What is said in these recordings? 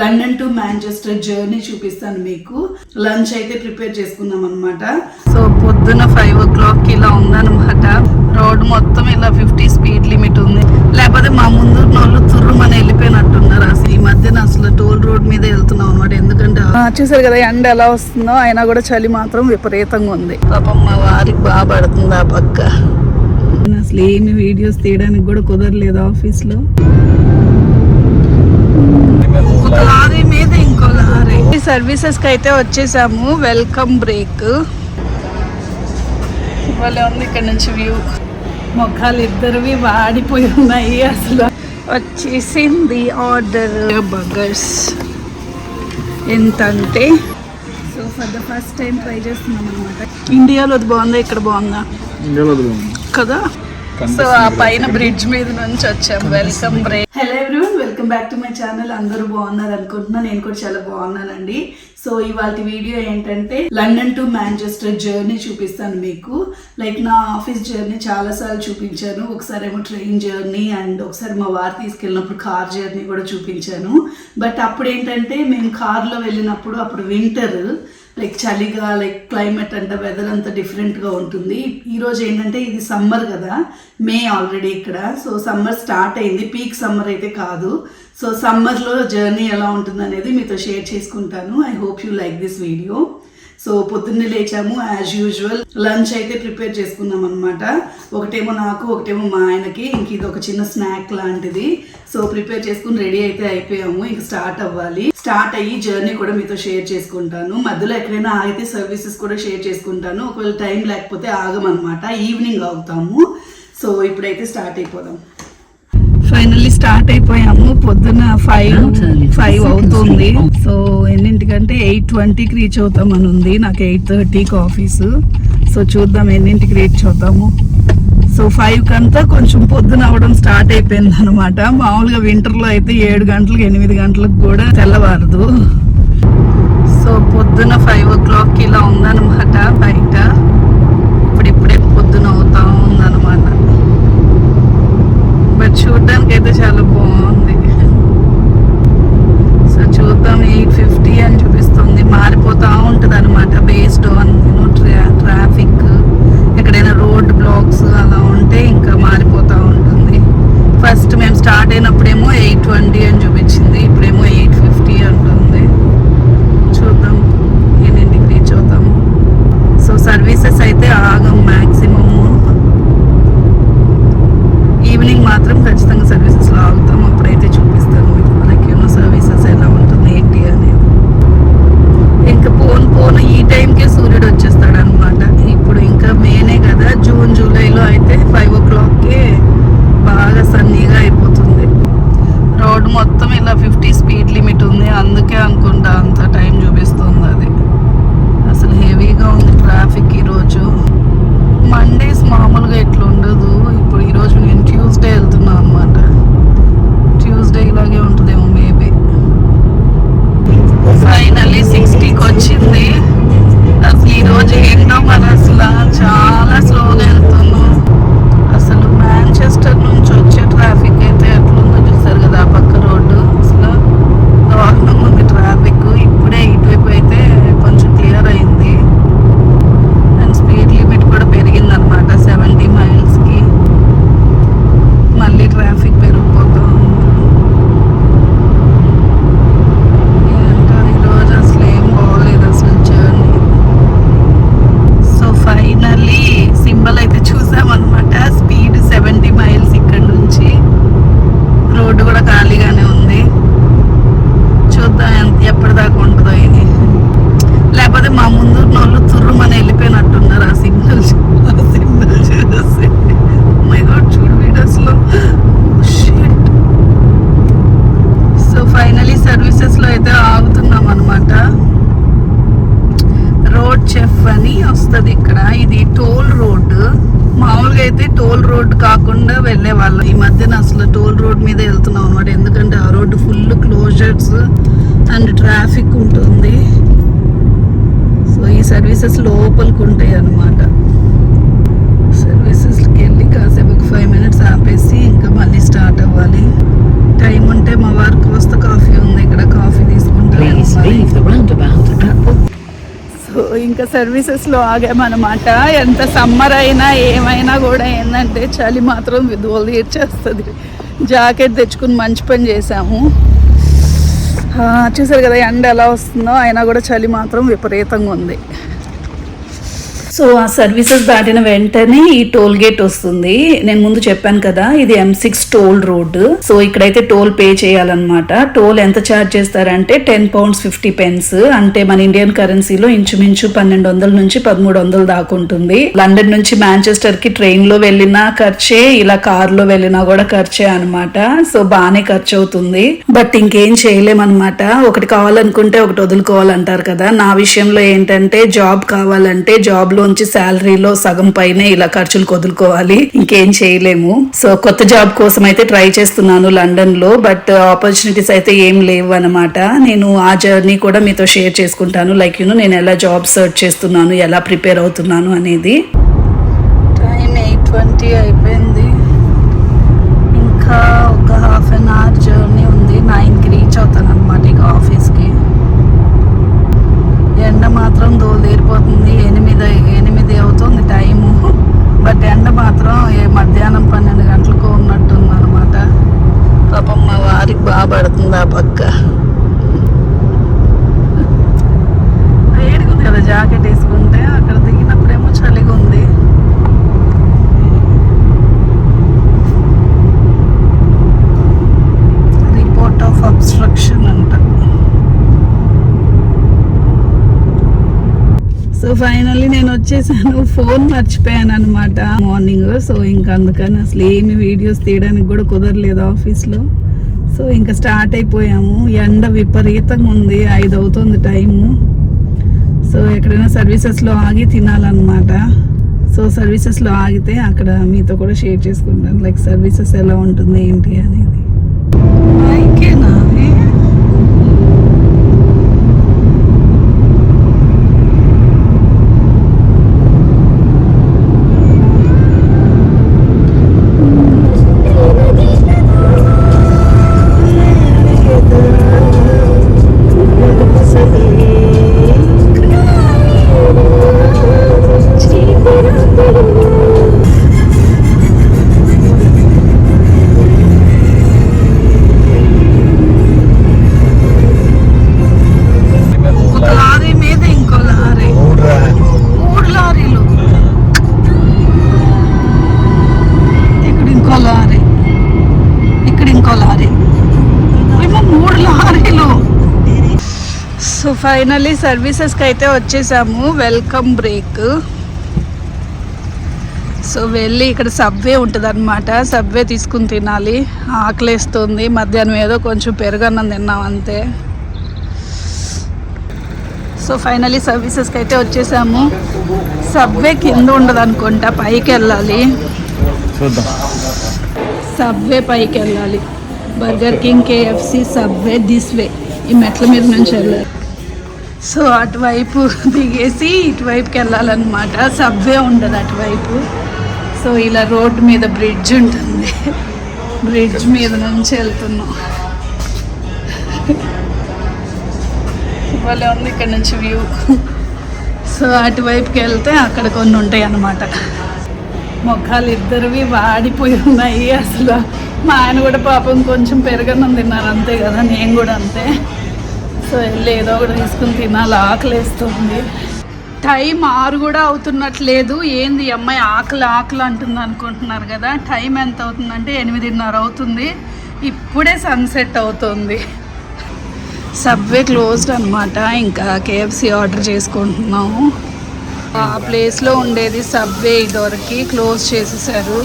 London to Manchester journey చూపిస్తాను మీకు. Lunch అయితే ప్రిపేర్ చేసుకున్నాం అనమాట సో పొద్దున ఫైవ్ ఓ క్లాక్ ఇలా ఉందన్నమాట. రోడ్ మొత్తం ఇలా ఫిఫ్టీ స్పీడ్ లిమిట్ ఉంది. లేకపోతే మా ముందు వాళ్ళు తుర్రుమని వెళ్ళిపోయినట్టున్నారు. అసలు ఈ మధ్యన అసలు టోల్ రోడ్ మీద వెళ్తున్నాం అనమాట ఎందుకంటే చూసారు కదా ఎండ ఎలా వస్తుందో అయినా కూడా చలి మాత్రం విపరీతంగా ఉంది. పాపం మా వారికి బాగా పడుతుంది ఆ పక్క. అసలు ఏమి వీడియోస్ తీయడానికి కూడా కుదరలేదు ఆఫీస్లో ఒక లారీ మీద ఇంకో లారీ సర్వీసెస్కి అయితే వచ్చేసాము. వెల్కమ్ బ్రేక్ భలే ఉంది ఇక్కడ నుంచి వ్యూ మొఖాలు ఇద్దరివి వాడిపోయి ఉన్నాయి అసలు. వచ్చేసింది ఆర్డర్ బర్గర్స్ ఎంత అంటే so for the first time try చేస్తున్నాం అనమాట ఇండియాలో అది బాగుందా? ఇక్కడ బాగుందా? కదా? సో ఆ పైన బ్రిడ్జ్ మీద నుంచి వచ్చాం. Welcome break hello back to my channel అందరూ బాగున్నారు అనుకుంటున్నా. నేను కూడా చాలా బాగున్నానండి. సో ఇవాళ వీడియో ఏంటంటే లండన్ టు మాంచెస్టర్ జర్నీ చూపిస్తాను మీకు. లైక్ నా ఆఫీస్ జర్నీ చాలా సార్లు చూపించాను. ఒకసారి ఏమో ట్రైన్ జర్నీ అండ్ ఒకసారి మా వారు తీసుకెళ్ళినప్పుడు కార్ జర్నీ కూడా చూపించాను. బట్ అప్పుడు ఏంటంటే మేము కార్లో వెళ్ళినప్పుడు అప్పుడు వింటర్ లైక్ చలిగా లైక్ క్లైమేట్ అంటే వెదర్ అంతా డిఫరెంట్గా ఉంటుంది. ఈరోజు ఏంటంటే ఇది సమ్మర్ కదా. మే ఆల్రెడీ ఇక్కడ. సో సమ్మర్ స్టార్ట్ అయింది. పీక్ సమ్మర్ అయితే కాదు. సో సమ్మర్లో జర్నీ ఎలా ఉంటుంది అనేది మీతో షేర్ చేసుకుంటాను. I hope you like this video so పొద్దున్నే లేచాము యాజ్ యూజువల్ లంచ్ అయితే ప్రిపేర్ చేసుకున్నాం అనమాట ఒకటేమో నాకు ఒకటేమో మా ఆయనకి. ఇంక ఇది ఒక చిన్న స్నాక్ లాంటిది. సో ప్రిపేర్ చేసుకుని రెడీ అయితే అయిపోయాము. ఇంక స్టార్ట్ అవ్వాలి. స్టార్ట్ అయ్యి జర్నీ కూడా మీతో షేర్ చేసుకుంటాను. మధ్యలో ఎక్కడైనా ఆగితే సర్వీసెస్ కూడా షేర్ చేసుకుంటాను. ఒకవేళ టైం లేకపోతే ఆగమన్నమాట ఈవినింగ్ అవుతాము. సో ఇప్పుడైతే స్టార్ట్ అయిపోదాం. ఫైనల్లీ స్టార్ట్ అయిపోయాము. పొద్దున ఫైవ్ ఫైవ్ అవుతుంది. సో ఏంటంటే ఎయిట్ ట్వంటీకి రీచ్ అవుతామని ఉంది నాకు ఎయిట్ థర్టీకి ఆఫీసు. సో చూద్దాం ఎన్నింటికి రీచ్ అవుతాము. సో ఫైవ్ కంతా కొంచెం పొద్దున అవడం స్టార్ట్ అయిపోయింది అనమాట మామూలుగా వింటర్లో అయితే ఏడు గంటలకు ఎనిమిది గంటలకు కూడా తెల్లవారదు. సో పొద్దున ఫైవ్ ఓ క్లాక్ ఇలా ఉందన్నమాట బయట. ఇప్పుడిప్పుడే పొద్దున అవుతా ఉందన్నమాట. బట్ చూడడానికి అయితే చాలా ఉంటుంది అనమాట based on you know traffic ఎక్కడైనా రోడ్ బ్లాక్స్ అలా ఉంటే ఇంకా మారిపోతూ ఉంటుంది. ఫస్ట్ మేము స్టార్ట్ అయినప్పుడేమో ఎయిట్ ట్వంటీ అని చూపించింది. ఇప్పుడేమో ఎయిట్ ఫిఫ్టీ అంటుంది. చూద్దాం. ఎన్నింటికి రీచ్ అవుతాము. సో సర్వీసెస్ అయితే పని అని వస్తుంది ఇక్కడ. ఇది టోల్ రోడ్. మామూలుగా అయితే టోల్ రోడ్ కాకుండా వెళ్ళే వాళ్ళం. ఈ మధ్యన అసలు టోల్ రోడ్ మీద వెళ్తున్నాం అనమాట ఎందుకంటే ఆ road full closures and traffic ఉంటుంది. సో ఈ సర్వీసెస్ లోపలికి ఉంటాయి అన్నమాట సర్వీసెస్కి వెళ్ళి కాసేపు ఒక ఫైవ్ మినిట్స్ ఆపేసి ఇంకా సర్వీసెస్లో ఆగామన్నమాట. ఎంత సమ్మర్ అయినా ఏమైనా కూడా ఏంటంటే చలి మాత్రం విధువలు తీర్చేస్తుంది. జాకెట్ తెచ్చుకుని మంచి పని చేసాము చూసారు కదా ఎండ ఎలా వస్తుందో అయినా కూడా చలి మాత్రం విపరీతంగా ఉంది. సో ఆ సర్వీసెస్ దాటిన వెంటనే ఈ టోల్ గేట్ వస్తుంది. నేను ముందు చెప్పాను కదా ఇది M six toll road so ఇక్కడైతే టోల్ పే చేయాలన్నమాట. టోల్ ఎంత ఛార్జ్ చేస్తారంటే టెన్ పౌండ్స్ ఫిఫ్టీ పెన్స్. అంటే మన ఇండియన్ కరెన్సీలో ఇంచుమించు పన్నెండు వందల నుంచి పదమూడు వందలు దాకా ఉంటుంది. లండన్ నుంచి మాంచెస్టర్కి ట్రైన్లో వెళ్ళినా ఖర్చే ఇలా కార్లో వెళ్ళినా కూడా ఖర్చే అనమాట సో బాగానే ఖర్చు అవుతుంది బట్ ఇంకేం చేయలేమన్నమాట. ఒకటి కావాలనుకుంటే ఒకటి వదులుకోవాలంటారు కదా. నా విషయంలో ఏంటంటే జాబ్ కావాలంటే జాబ్ లోంచి శాలరీలో సగం పైనే ఇలా ఖర్చులు వదులుకోవాలి ఇంకేం చేయలేము. సో కొత్త జాబ్ కోసం అయితే ట్రై చేస్తున్నాను లండన్లో బట్ ఆపర్చునిటీస్ అయితే ఏం లేవు అనమాట నేను ఆ జర్నీ కూడా మీతో షేర్ చేసుకుంటాను. లైక్ యూనో నేను ఎలా జాబ్ సర్చ్ చేస్తున్నాను ఎలా ప్రిపేర్ అవుతున్నాను అనేది. టైం ఎయిట్ ట్వంటీ అయిపోయింది ఇంకా ఒక హాఫ్ అన్ అవర్ జర్నీ ఉంది నైన్కి రీచ్ అవుతాను అనమాట ఇక ఆఫీస్కి ఎండ మాత్రం దోలుదేరిపోతుంది ఎనిమిది ఎనిమిది అవుతుంది టైము బట్ ఎండ మాత్రం ఏ మధ్యాహ్నం పన్నెండు గంటలకు ఉన్నట్టుంది అనమాట పాపం మా వారికి బాగా పడుతుంది ఆ పక్క వేడిగా ఉంది కదా జాకెట్ వేసుకుంటే అక్కడ దిగినప్పుడేమో చలిగా ఉంది రిపోర్ట్ ఆఫ్ అబ్స్ట్రక్షన్ అంట సో ఫైనల్లీ నేను వచ్చేసాను. ఫోన్ మర్చిపోయాను అనమాట మార్నింగ్ సో ఇంకా అందుకని అసలు ఏమి వీడియోస్ తీయడానికి కూడా కుదరలేదు ఆఫీస్లో సో ఇంకా స్టార్ట్ అయిపోయాము. ఎండ విపరీతంగా ఉంది. ఐదు అవుతుంది టైము సో ఎక్కడైనా సర్వీసెస్లో ఆగి తినాలన్నమాట. సో సర్వీసెస్లో ఆగితే అక్కడ మీతో కూడా షేర్ చేసుకుంటాను. లైక్ సర్వీసెస్ ఎలా ఉంటుంది ఏంటి అనేది. ఇంకేనా ఫైనలీ సర్వీసెస్కి అయితే వచ్చేసాము. వెల్కమ్ బ్రేక్ సో వెళ్ళి ఇక్కడ సబ్వే ఉంటుంది అనమాట సబ్వే తీసుకుని తినాలి. ఆకలేస్తుంది. మధ్యాహ్నం ఏదో కొంచెం పెరుగన్నం తిన్నాం అంతే. సో ఫైనలీ సర్వీసెస్కి అయితే వచ్చేసాము. సబ్వే కింద ఉండదు అనుకుంటా పైకి వెళ్ళాలి. చూద్దాం. సబ్వే పైకి వెళ్ళాలి. Burger King KFC Subway this way ఈ మెట్ల మీద నుంచి వెళ్ళాలి. సో అటువైపు దిగేసి ఇటువైపుకి వెళ్ళాలన్నమాట. సబ్వే ఉండదు అటువైపు. సో ఇలా రోడ్డు మీద బ్రిడ్జ్ ఉంటుంది. బ్రిడ్జ్ మీద నుంచి వెళ్తున్నాం. భలే ఉంది ఇక్కడ నుంచి వ్యూ. సో అటువైపుకి వెళ్తే అక్కడ కొన్ని ఉంటాయి అన్నమాట. మొఖాలు ఇద్దరివి వాడిపోయి ఉన్నాయి అసలు. మా ఆయన కూడా పాపం కొంచెం పెరగనం తిన్నారు అంతే కదా. నేను కూడా అంతే. సో వెళ్ళి ఏదో ఒకటి తీసుకుని తినాలి ఆకలేస్తుంది టైం ఆరు కూడా అవుతున్నట్లేదు. ఏంది అమ్మాయి ఆకలి ఆకలి అంటుంది అనుకుంటున్నారు కదా. టైం ఎంత అవుతుందంటే ఎనిమిదిన్నర అవుతుంది. ఇప్పుడే సన్సెట్ అవుతుంది. సబ్వే క్లోజ్డ్ అనమాట ఇంకా కేఎఫ్సి ఆర్డర్ చేసుకుంటున్నాము. ఆ ప్లేస్లో ఉండేది సబ్వే ఇదివరకు క్లోజ్ చేసేసారు.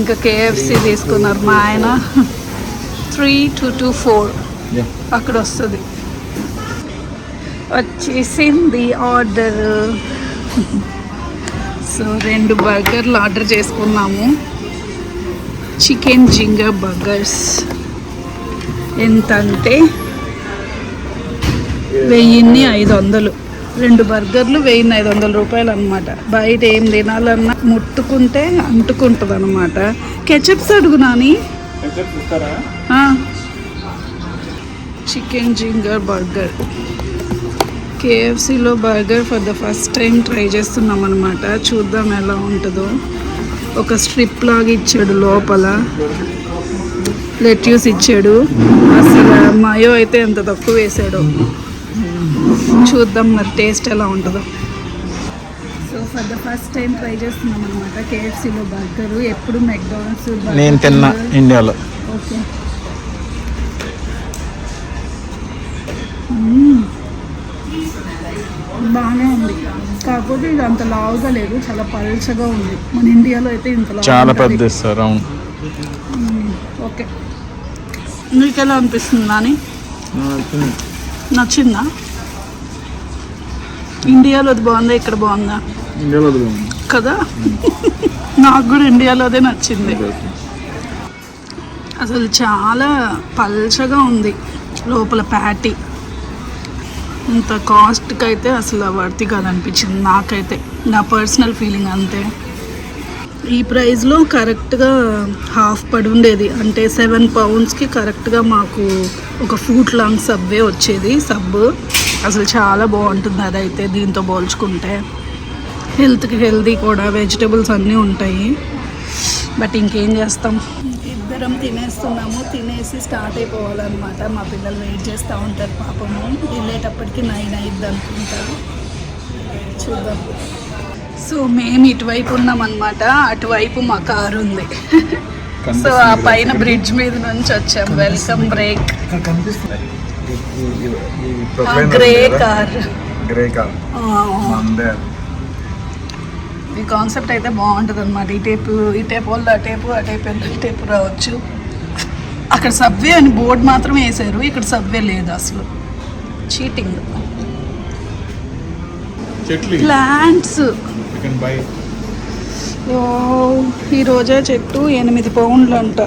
ఇంకా కేఎఫ్సి తీసుకున్నారు మా ఆయన. త్రీ టూ టూ ఫోర్ అక్కడ వస్తుంది. వచ్చేసింది ఆర్డర్. సో రెండు బర్గర్లు ఆర్డర్ చేసుకున్నాము. Chicken zinger burgers. ఎంత అంటే వెయ్యిన్ని ఐదు వందలు రెండు బర్గర్లు వెయ్యిన్ని ఐదు వందల రూపాయలు అనమాట బయట ఏం తినాలన్నా ముట్టుకుంటే అంటుకుంటుంది అనమాట కెచప్స్ అడుగు Nani. Chicken zinger burger. కేఎఫ్సీలో burger for the first time try చేస్తున్నాం అనమాట చూద్దాం ఎలా ఉంటుందో. ఒక స్ట్రిప్ లాగా ఇచ్చాడు లోపల. లెట్యూస్ ఇచ్చాడు. అసలు మయో అయితే ఎంత తక్కువ వేసాడు. చూద్దాం మరి టేస్ట్ ఎలా ఉంటుందో. So for the first time try చేస్తున్నాం అనమాట కేఎఫ్సీలో బర్గర్. ఎప్పుడు మెక్డానల్డ్స్ నేను తిన్నా ఇండియాలో. ఓకే. బాగానే ఉంది. కాకపోతే ఇది అంత లావుగా లేదు. చాలా పల్చగా ఉంది. మన ఇండియాలో అయితే ఇంత చాలా. పెద్ద ఇస్తారు అవును. ఓకే. నీకు ఎలా అనిపిస్తుంది అని నచ్చిందా. ఇండియాలో అది బాగుందా? ఇక్కడ బాగుందా? ఇండియాలో కదా? నాకు కూడా ఇండియాలోదే నచ్చింది. అసలు చాలా పల్చగా ఉంది. లోపల ప్యాటీ. ఇంత కాస్ట్కి అయితే అసలు వర్తి కాదనిపించింది నాకైతే. నా పర్సనల్ ఫీలింగ్ అంతే. ఈ ప్రైస్లో కరెక్ట్గా హాఫ్ పడి ఉండేది అంటే సెవెన్ పౌండ్స్కి కరెక్ట్గా మాకు ఒక ఫూట్ లాంగ్ సబ్బే వచ్చేది. సబ్ అసలు చాలా బాగుంటుంది అదైతే దీంతో పోల్చుకుంటే. హెల్త్కి హెల్తీ కూడా వెజిటబుల్స్ అన్నీ ఉంటాయి. బట్ ఇంకేం చేస్తాం? ఇద్దరం తినేస్తున్నాము తినేసి స్టార్ట్ అయిపోవాలన్నమాట. మా పిల్లలు వెయిట్ చేస్తూ ఉంటారు పాపము. వెళ్ళేటప్పటికి నైన్ అయిద్ది అనుకుంటా. చూద్దాం. సో మేము ఇటువైపు ఉన్నాం అనమాట అటువైపు మా కారు ఉంది. సో ఆ పైన బ్రిడ్జ్ మీద నుంచి వచ్చాం. Welcome Break grey car grey car ఈ కాన్సెప్ట్ అయితే బాగుంటుంది అనమాట ఈ టైపు ఈ టైప్ వాళ్ళు ఆ టైపు ఆ టైప్ వాళ్ళు ఈ టైపు రావచ్చు. అక్కడ సబ్వే అని బోర్డు మాత్రం వేశారు. ఇక్కడ సబ్వే లేదు అసలు. చీటింగ్. చెట్లు. ప్లాంట్స్. బై ఈ రోజే చెట్టు ఎనిమిది పౌండ్లు అంట.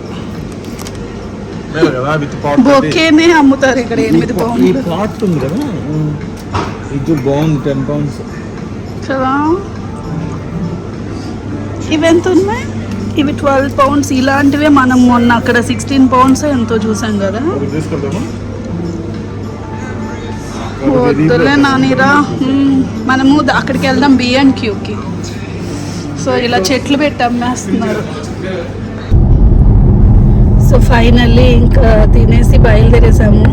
బొకేనే అమ్ముతారు ఇక్కడ ఎనిమిది ఈ పౌండ్లు. ఇది బాగుంది టెన్ పౌండ్స్. కదా? ఇవి ఎంత ఉన్నాయి. ఇవి ట్వెల్వ్ పౌండ్స్ ఇలాంటివే మనం మొన్న అక్కడ సిక్స్టీన్ పౌండ్స్ ఎంతో చూసాం కదా. వద్దులే నానిరా. మనము అక్కడికి వెళ్దాం బిఎన్ క్యూకి సో ఇలా చెట్లు పెట్టి అమ్మేస్తున్నారు. సో ఫైనల్లీ ఇంకా తినేసి బయలుదేరేసాము.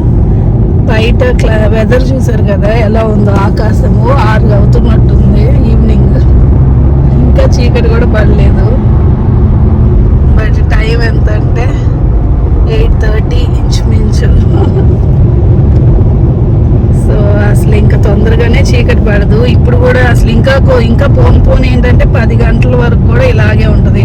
బయట క్లా వెదర్ చూసారు కదా ఎలా ఉందో ఆకాశము ఆరు అవుతున్నట్టుంది. ఇంకా చీకటి కూడా పడలేదు. బట్ టైం ఎంత అంటే ఎయిట్ థర్టీ ఇంచుమించు. సో అసలు ఇంకా తొందరగానే చీకటి పడదు. ఇప్పుడు కూడా అసలు ఇంకా కో- ఇంకా పోన్ పోన్ ఏంటంటే పది గంటల వరకు కూడా ఇలాగే ఉంటుంది.